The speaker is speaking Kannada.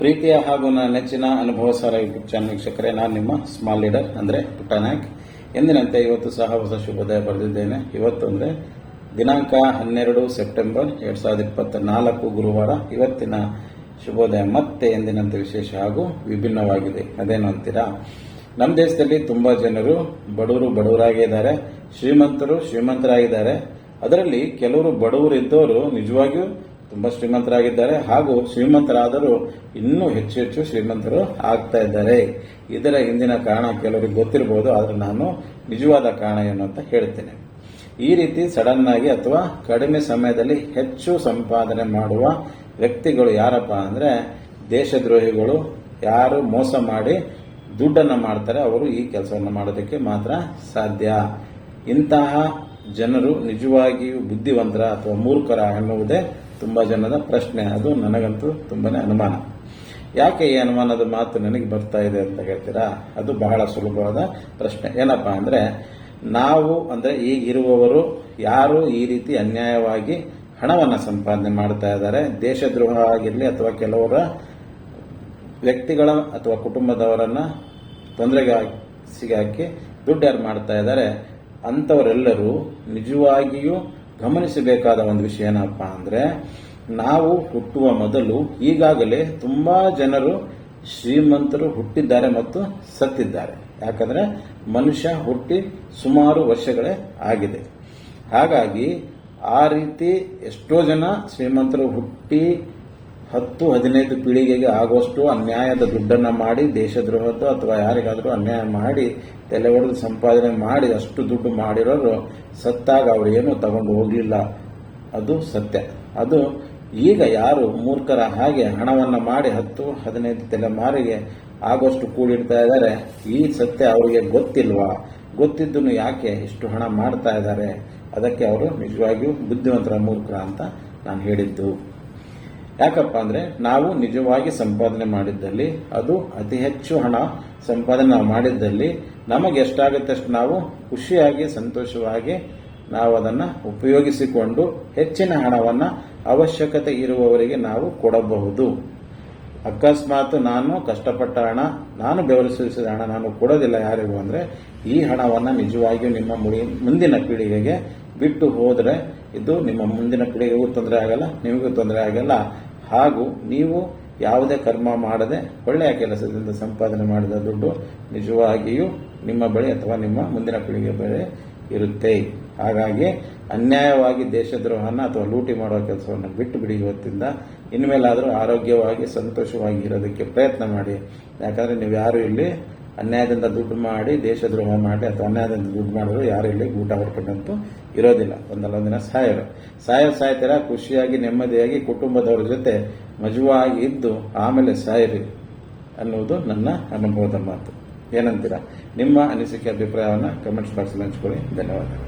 ಪ್ರೀತಿಯ ಹಾಗೂ ನನ್ನ ನೆಚ್ಚಿನ ಅನುಭವ ಸಾರ ಯೂಟ್ಯೂಬ್ ಚಾನಲ್ ವೀಕ್ಷಕರೇ, ನಾನು ನಿಮ್ಮ ಸ್ಮಾಲ್ ಲೀಡರ್ ಅಂದರೆ ಪುಟ್ಟನಾಯಕ್. ಎಂದಿನಂತೆ ಇವತ್ತು ಸಹ ಹೊಸ ಶುಭೋದಯ ಬರೆದಿದ್ದೇನೆ. ಇವತ್ತು ಅಂದರೆ ದಿನಾಂಕ ಹನ್ನೆರಡು ಸೆಪ್ಟೆಂಬರ್ ಎರಡು ಸಾವಿರದ ಇಪ್ಪತ್ತ ನಾಲ್ಕು ಗುರುವಾರ. ಇವತ್ತಿನ ಶುಭೋದಯ ಮತ್ತೆ ಎಂದಿನಂತೆ ವಿಶೇಷ ಹಾಗೂ ವಿಭಿನ್ನವಾಗಿದೆ. ಅದೇನು ಅಂತೀರಾ? ನಮ್ಮ ದೇಶದಲ್ಲಿ ತುಂಬ ಜನರು ಬಡವರು ಬಡವರಾಗಿದ್ದಾರೆ ಶ್ರೀಮಂತರು ಶ್ರೀಮಂತರಾಗಿದ್ದಾರೆ. ಅದರಲ್ಲಿ ಕೆಲವರು ಬಡವರು ಇದ್ದವರು ನಿಜವಾಗಿಯೂ ತುಂಬ ಶ್ರೀಮಂತರಾಗಿದ್ದಾರೆ ಹಾಗೂ ಶ್ರೀಮಂತರಾದರೂ ಇನ್ನೂ ಹೆಚ್ಚು ಹೆಚ್ಚು ಶ್ರೀಮಂತರು ಆಗ್ತಾ ಇದ್ದಾರೆ. ಇದರ ಹಿಂದಿನ ಕಾರಣ ಕೆಲವರಿಗೆ ಗೊತ್ತಿರಬಹುದು, ಆದರೆ ನಾನು ನಿಜವಾದ ಕಾರಣ ಏನು ಅಂತ ಹೇಳ್ತೇನೆ. ಈ ರೀತಿ ಸಡನ್ ಆಗಿ ಅಥವಾ ಕಡಿಮೆ ಸಮಯದಲ್ಲಿ ಹೆಚ್ಚು ಸಂಪಾದನೆ ಮಾಡುವ ವ್ಯಕ್ತಿಗಳು ಯಾರಪ್ಪ ಅಂದರೆ ದೇಶದ್ರೋಹಿಗಳು, ಯಾರು ಮೋಸ ಮಾಡಿ ದುಡ್ಡನ್ನು ಮಾಡ್ತಾರೆ, ಅವರು ಈ ಕೆಲಸವನ್ನು ಮಾಡೋದಕ್ಕೆ ಮಾತ್ರ ಸಾಧ್ಯ. ಇಂತಹ ಜನರು ನಿಜವಾಗಿಯೂ ಬುದ್ಧಿವಂತರ ಅಥವಾ ಮೂರ್ಖರ ಎನ್ನುವುದೇ ತುಂಬ ಜನದ ಪ್ರಶ್ನೆ. ಅದು ನನಗಂತೂ ತುಂಬಾನೇ ಅನುಮಾನ. ಯಾಕೆ ಈ ಅನುಮಾನದ ಮಾತು ನನಗೆ ಬರ್ತಾ ಇದೆ ಅಂತ ಹೇಳ್ತೀರಾ? ಅದು ಬಹಳ ಸುಲಭವಾದ ಪ್ರಶ್ನೆ. ಏನಪ್ಪಾ ಅಂದ್ರೆ, ನಾವು ಅಂದ್ರೆ ಈಗಿರುವವರು ಯಾರು ಈ ರೀತಿ ಅನ್ಯಾಯವಾಗಿ ಹಣವನ್ನು ಸಂಪಾದನೆ ಮಾಡ್ತಾ ಇದ್ದಾರೆ? ದೇಶದ್ರೋಹ ಆಗಿರಲಿ ಅಥವಾ ಕೆಲವರ ವ್ಯಕ್ತಿಗಳ ಅಥವಾ ಕುಟುಂಬದವರನ್ನ ತೊಂದರೆಗೆ ಸಿಗಾಕಿ ದುಡ್ಡು ಯಾರು ಮಾಡ್ತಾ ಇದ್ದಾರೆ? ಅಂಥವರೆಲ್ಲರೂ ನಿಜವಾಗಿಯೂ ಗಮನಿಸಬೇಕಾದ ಒಂದು ವಿಷಯ ಏನಪ್ಪ ಅಂದ್ರೆ, ನಾವು ಹುಟ್ಟುವ ಮೊದಲು ಈಗಾಗಲೇ ತುಂಬಾ ಜನರು ಶ್ರೀಮಂತರು ಹುಟ್ಟಿದ್ದಾರೆ ಮತ್ತು ಸತ್ತಿದ್ದಾರೆ. ಯಾಕಂದ್ರೆ ಮನುಷ್ಯ ಹುಟ್ಟಿ ಸುಮಾರು ವರ್ಷಗಳೇ ಆಗಿದೆ. ಹಾಗಾಗಿ ಆ ರೀತಿ ಎಷ್ಟೋ ಜನ ಶ್ರೀಮಂತರು ಹುಟ್ಟಿ ಹತ್ತು, ಹದಿನೈದು ಪೀಳಿಗೆಗೆ ಆಗುವಷ್ಟು ಅನ್ಯಾಯದ ದುಡ್ಡನ್ನು ಮಾಡಿ ದೇಶದ್ರೋಹದ ಅಥವಾ ಯಾರಿಗಾದರೂ ಅನ್ಯಾಯ ಮಾಡಿ, ತಲೆ ಒಡೆದು ಸಂಪಾದನೆ ಮಾಡಿ ಅಷ್ಟು ದುಡ್ಡು ಮಾಡಿರೋರು ಸತ್ತಾಗ ಅವರು ಏನು ತಗೊಂಡು ಹೋಗಲಿಲ್ಲ. ಅದು ಸತ್ಯ. ಅದು ಈಗ ಯಾರು ಮೂರ್ಖರ ಹಾಗೆ ಹಣವನ್ನು ಮಾಡಿ ಹತ್ತು, ಹದಿನೈದು ತಲೆಮಾರಿಗೆ ಆಗೋಷ್ಟು ಕೂಡಿಡ್ತಾ ಇದ್ದಾರೆ, ಈ ಸತ್ಯ ಅವರಿಗೆ ಗೊತ್ತಿಲ್ವಾ? ಗೊತ್ತಿದ್ದನ್ನು ಯಾಕೆ ಇಷ್ಟು ಹಣ ಮಾಡ್ತಾ ಇದ್ದಾರೆ? ಅದಕ್ಕೆ ಅವರು ನಿಜವಾಗಿಯೂ ಬುದ್ಧಿವಂತರ ಮೂರ್ಖ ಅಂತ ನಾನು ಹೇಳಿದ್ದು. ಯಾಕಪ್ಪ ಅಂದ್ರೆ ನಾವು ನಿಜವಾಗಿ ಸಂಪಾದನೆ ಮಾಡಿದ್ದಲ್ಲಿ, ಅದು ಅತಿ ಹೆಚ್ಚು ಹಣ ಸಂಪಾದನೆ ನಾವು ಮಾಡಿದ್ದಲ್ಲಿ, ನಮಗೆ ಎಷ್ಟಾಗುತ್ತೆ ಅಷ್ಟು ನಾವು ಖುಷಿಯಾಗಿ, ಸಂತೋಷವಾಗಿ ನಾವು ಅದನ್ನು ಉಪಯೋಗಿಸಿಕೊಂಡು ಹೆಚ್ಚಿನ ಹಣವನ್ನು ಅವಶ್ಯಕತೆ ಇರುವವರಿಗೆ ನಾವು ಕೊಡಬಹುದು. ಅಕಸ್ಮಾತ್ ನಾನು ಕಷ್ಟಪಟ್ಟ ಹಣ, ನಾನು ಬೆವರಿಸಿದ ಹಣ ನಾನು ಕೊಡೋದಿಲ್ಲ ಯಾರಿಗೂ ಅಂದರೆ, ಈ ಹಣವನ್ನು ನಿಜವಾಗಿಯೂ ನಿಮ್ಮ ಮುಂದಿನ ಪೀಳಿಗೆಗೆ ಬಿಟ್ಟು ಹೋದರೆ ಇದು ನಿಮ್ಮ ಮುಂದಿನ ಪೀಳಿಗೆಗೂ ತೊಂದರೆ ಆಗಲ್ಲ, ನಿಮಗೂ ತೊಂದರೆ ಆಗಲ್ಲ. ಹಾಗೂ ನೀವು ಯಾವುದೇ ಕರ್ಮ ಮಾಡದೆ ಒಳ್ಳೆಯ ಕೆಲಸದಿಂದ ಸಂಪಾದನೆ ಮಾಡಿದ ದುಡ್ಡು ನಿಜವಾಗಿಯೂ ನಿಮ್ಮ ಬಳಿ ಅಥವಾ ನಿಮ್ಮ ಮುಂದಿನ ಪೀಳಿಗೆ ಬಳಿ ಇರುತ್ತೆ. ಹಾಗಾಗಿ ಅನ್ಯಾಯವಾಗಿ ದೇಶದ್ರೋಹನ ಅಥವಾ ಲೂಟಿ ಮಾಡುವ ಕೆಲಸವನ್ನು ಬಿಟ್ಟು ಬಿಡಿ ಇವತ್ತಿಂದ. ಇನ್ಮೇಲಾದರೂ ಆರೋಗ್ಯವಾಗಿ, ಸಂತೋಷವಾಗಿ ಇರೋದಕ್ಕೆ ಪ್ರಯತ್ನ ಮಾಡಿ. ಯಾಕಂದರೆ ನೀವು ಯಾರು ಇಲ್ಲಿ ಅನ್ಯಾಯದಿಂದ ದುಡ್ಡು ಮಾಡಿ ದೇಶದ್ರೋಹ ಮಾಡಿ ಅಥವಾ ಅನ್ಯಾಯದಿಂದ ದುಡ್ಡು ಮಾಡಿದ್ರು ಯಾರು ಇಲ್ಲಿ ಊಟ ಹೊಡ್ಕೊಂಡಂತೂ ಇರೋದಿಲ್ಲ. ಒಂದಲ್ಲ ದಿನ ಸಾಯರು ಸಾಯೋ ಸಾಯ್ತೀರ? ಖುಷಿಯಾಗಿ, ನೆಮ್ಮದಿಯಾಗಿ ಕುಟುಂಬದವರ ಜೊತೆ ಮಜವಾಗಿ ಇದ್ದು ಆಮೇಲೆ ಸಾಯಿರಿ ಅನ್ನುವುದು ನನ್ನ ಅನುಭವದ ಮಾತು. ಏನಂತೀರಾ? ನಿಮ್ಮ ಅನಿಸಿಕೆ, ಅಭಿಪ್ರಾಯವನ್ನು ಕಮೆಂಟ್ಸ್ ಬಾಕ್ಸಲ್ಲಿ ಹಂಚ್ಕೊಳ್ಳಿ. ಧನ್ಯವಾದ